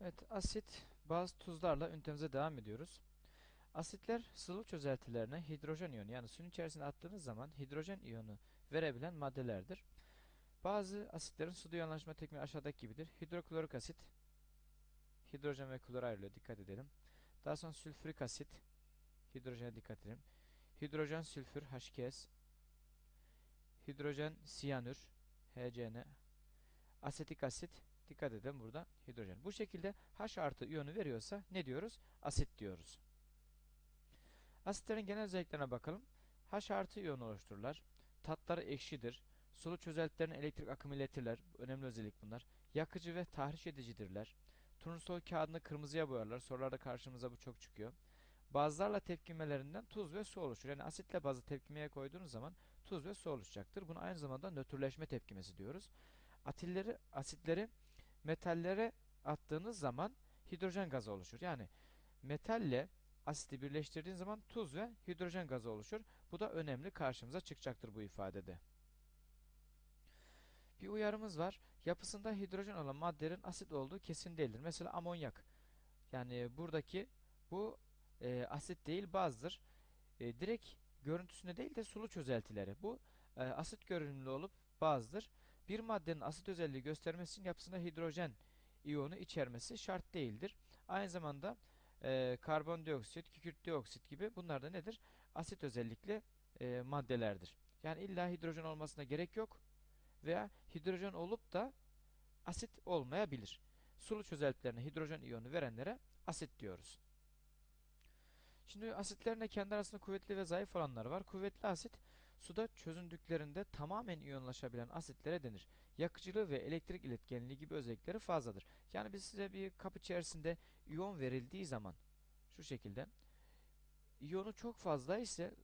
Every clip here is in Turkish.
Evet, asit, baz, tuzlarla ünitemize devam ediyoruz. Asitler sıvı çözeltilerine hidrojen iyonu yani suyun içerisine attığınız zaman hidrojen iyonu verebilen maddelerdir. Bazı asitlerin suda iyonlaşma tekniği aşağıdaki gibidir. Hidroklorik asit, hidrojen ve klor ayrılıyor dikkat edelim. Daha sonra sülfürik asit, hidrojene dikkat edelim. Hidrojen sülfür H2S, hidrojen siyanür HCN, asetik asit, dikkat edin burada hidrojen. Bu şekilde H artı iyonu veriyorsa ne diyoruz? Asit diyoruz. Asitlerin genel özelliklerine bakalım. H artı iyonu oluştururlar. Tatları ekşidir. Sulu çözeltilerin elektrik akımı iletirler. Önemli özellik bunlar. Yakıcı ve tahriş edicidirler. Turnusol kağıdını kırmızıya boyarlar. Sorularda karşımıza bu çok çıkıyor. Bazlarla tepkimelerinden tuz ve su oluşur. Yani asitle bazı tepkimeye koyduğunuz zaman tuz ve su oluşacaktır. Bunu aynı zamanda nötrleşme tepkimesi diyoruz. Atilleri, asitleri metallere attığınız zaman hidrojen gazı oluşur. Yani metalle asiti birleştirdiğiniz zaman tuz ve hidrojen gazı oluşur. Bu da önemli karşımıza çıkacaktır bu ifadede. Bir uyarımız var. Yapısında hidrojen olan maddelerin asit olduğu kesin değildir. Mesela amonyak. Yani buradaki bu e, asit değil bazdır. E, direkt görüntüsünde değil de sulu çözeltileri. Bu e, asit görünümlü olup bazdır. Bir maddenin asit özelliği göstermesi için yapısında hidrojen iyonu içermesi şart değildir. Aynı zamanda e, karbondioksit, kükürt dioksit gibi bunlar da nedir? Asit özellikli e, maddelerdir. Yani illa hidrojen olmasına gerek yok veya hidrojen olup da asit olmayabilir. Sulu çözeltilerine hidrojen iyonu verenlere asit diyoruz. Şimdi asitlerin de kendi arasında kuvvetli ve zayıf olanlar var. Kuvvetli asit suda çözündüklerinde tamamen iyonlaşabilen asitlere denir. Yakıcılığı ve elektrik iletkenliği gibi özellikleri fazladır. Yani biz size bir kap içerisinde iyon verildiği zaman şu şekilde iyonu çok fazla ise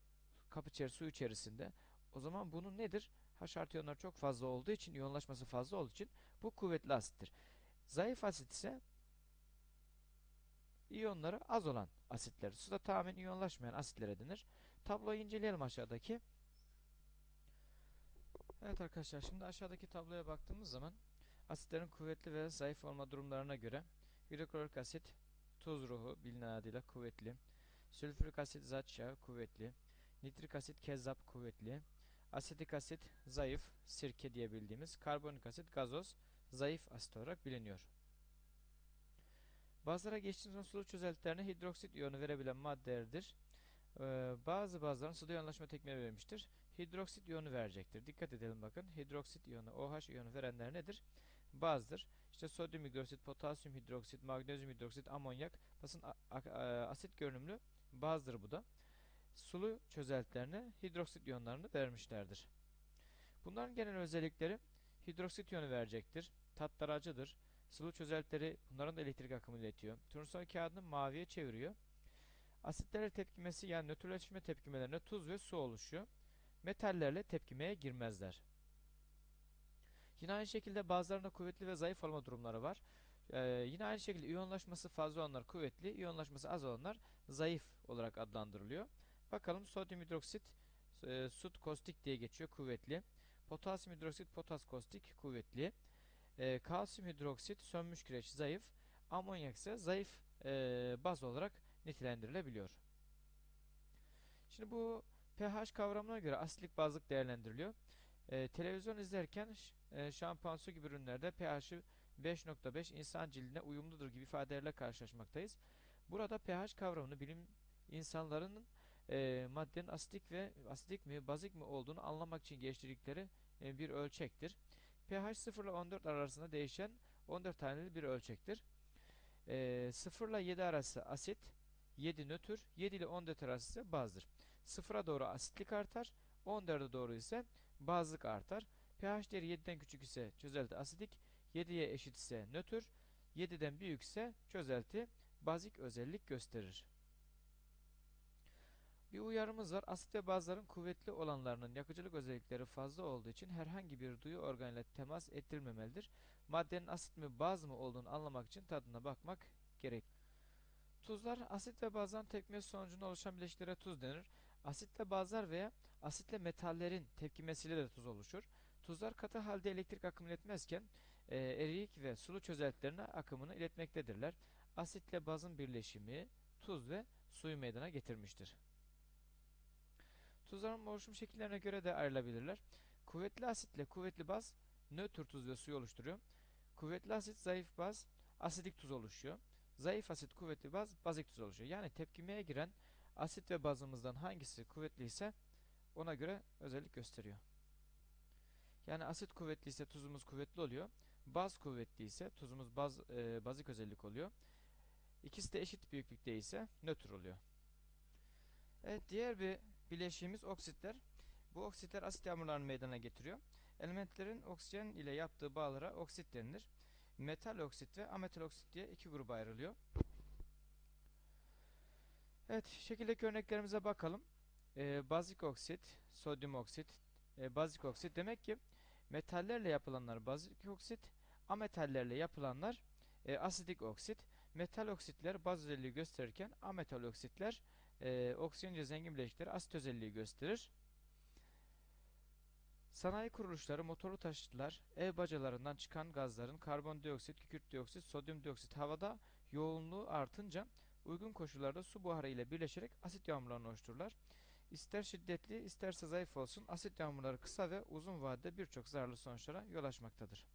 kap içerisinde su içerisinde o zaman bunun nedir? H artı iyonlar çok fazla olduğu için iyonlaşması fazla olduğu için bu kuvvetli asittir. Zayıf asit ise iyonları az olan asitler. Suda tamamen iyonlaşmayan asitlere denir. Tabloyu inceleyelim aşağıdaki. Evet arkadaşlar şimdi aşağıdaki tabloya baktığımız zaman asitlerin kuvvetli ve zayıf olma durumlarına göre hidroklorik asit tuz ruhu bilinen adıyla kuvvetli, sülfürik asit zat yağı kuvvetli, nitrik asit kezzap kuvvetli, asetik asit zayıf sirke diye bildiğimiz, karbonik asit gazoz zayıf asit olarak biliniyor. Bazılara geçtiğimiz sulu çözeltilerine hidroksit iyonu verebilen maddelerdir. Ee, bazı bazıların suda iyonlaşma tekniği verilmiştir. Hidroksit iyonu verecektir. Dikkat edelim bakın. Hidroksit iyonu, OH iyonu verenler nedir? Bazdır. İşte sodyum hidroksit, potasyum hidroksit, magnezyum hidroksit, amonyak, basın asit görünümlü bazdır bu da. Sulu çözeltilerine hidroksit iyonlarını vermişlerdir. Bunların genel özellikleri hidroksit iyonu verecektir. Tatları acıdır. Sıvı çözeltileri bunların da elektrik akımı iletiyor. Turnusol kağıdını maviye çeviriyor. Asitlerle tepkimesi yani nötrleşme tepkimelerine tuz ve su oluşuyor. Metallerle tepkimeye girmezler. Yine aynı şekilde bazılarında kuvvetli ve zayıf olma durumları var. Ee, yine aynı şekilde iyonlaşması fazla olanlar kuvvetli, iyonlaşması az olanlar zayıf olarak adlandırılıyor. Bakalım sodyum hidroksit e, sut kostik diye geçiyor kuvvetli. Potasyum hidroksit potas kostik kuvvetli. E, kalsiyum hidroksit sönmüş kireç zayıf. Amonyak ise zayıf e, baz olarak nitelendirilebiliyor. Şimdi bu pH kavramına göre asitlik bazlık değerlendiriliyor. E, televizyon izlerken e, şampuan su gibi ürünlerde pH'i 5.5 insan cildine uyumludur gibi ifadelerle karşılaşmaktayız. Burada pH kavramını bilim insanlarının e, maddenin asitik ve asitik mi, bazik mi olduğunu anlamak için geliştirdikleri e, bir ölçektir pH 0 ile 14 arasında değişen 14 taneli bir ölçektir. E, 0 ile 7 arası asit, 7 nötr, 7 ile 14 arası ise bazdır. 0'a doğru asitlik artar, 14'e doğru ise bazlık artar. pH değeri 7'den küçük ise çözelti asitik, 7'ye eşit ise nötr, 7'den büyük ise çözelti bazik özellik gösterir. Bir uyarımız var. Asit ve bazların kuvvetli olanlarının yakıcılık özellikleri fazla olduğu için herhangi bir duyu organıyla temas ettirilmemelidir. Maddenin asit mi baz mı olduğunu anlamak için tadına bakmak gerek. Tuzlar asit ve bazların tepkimesi sonucunda oluşan bileşiklere tuz denir. Asitle bazlar veya asitle metallerin tepkimesiyle de tuz oluşur. Tuzlar katı halde elektrik akımı iletmezken e, eriyik ve sulu çözeltilerine akımını iletmektedirler. Asitle bazın birleşimi tuz ve suyu meydana getirmiştir. Tuzların oluşum şekillerine göre de ayrılabilirler. Kuvvetli asitle kuvvetli baz nötr tuz ve suyu oluşturuyor. Kuvvetli asit zayıf baz asidik tuz oluşuyor. Zayıf asit kuvvetli baz bazik tuz oluşuyor. Yani tepkimeye giren asit ve bazımızdan hangisi kuvvetli ise ona göre özellik gösteriyor. Yani asit kuvvetli ise tuzumuz kuvvetli oluyor. Baz kuvvetli ise tuzumuz baz, e, bazik özellik oluyor. İkisi de eşit büyüklükte ise nötr oluyor. Evet diğer bir bileşiğimiz oksitler. Bu oksitler asit yağmurlarını meydana getiriyor. Elementlerin oksijen ile yaptığı bağlara oksit denilir. Metal oksit ve ametal oksit diye iki gruba ayrılıyor. Evet, şekildeki örneklerimize bakalım. Ee, bazik oksit, sodyum oksit, e, bazik oksit. Demek ki metallerle yapılanlar bazik oksit, ametallerle yapılanlar e, asidik oksit. Metal oksitler baz özelliği gösterirken ametal oksitler e, oksijenle zengin bileşikleri asit özelliği gösterir. Sanayi kuruluşları, motorlu taşıtlar, ev bacalarından çıkan gazların karbondioksit, kükürt dioksit, sodyum dioksit havada yoğunluğu artınca uygun koşullarda su buharı ile birleşerek asit yağmurlarını oluştururlar. İster şiddetli isterse zayıf olsun asit yağmurları kısa ve uzun vadede birçok zararlı sonuçlara yol açmaktadır.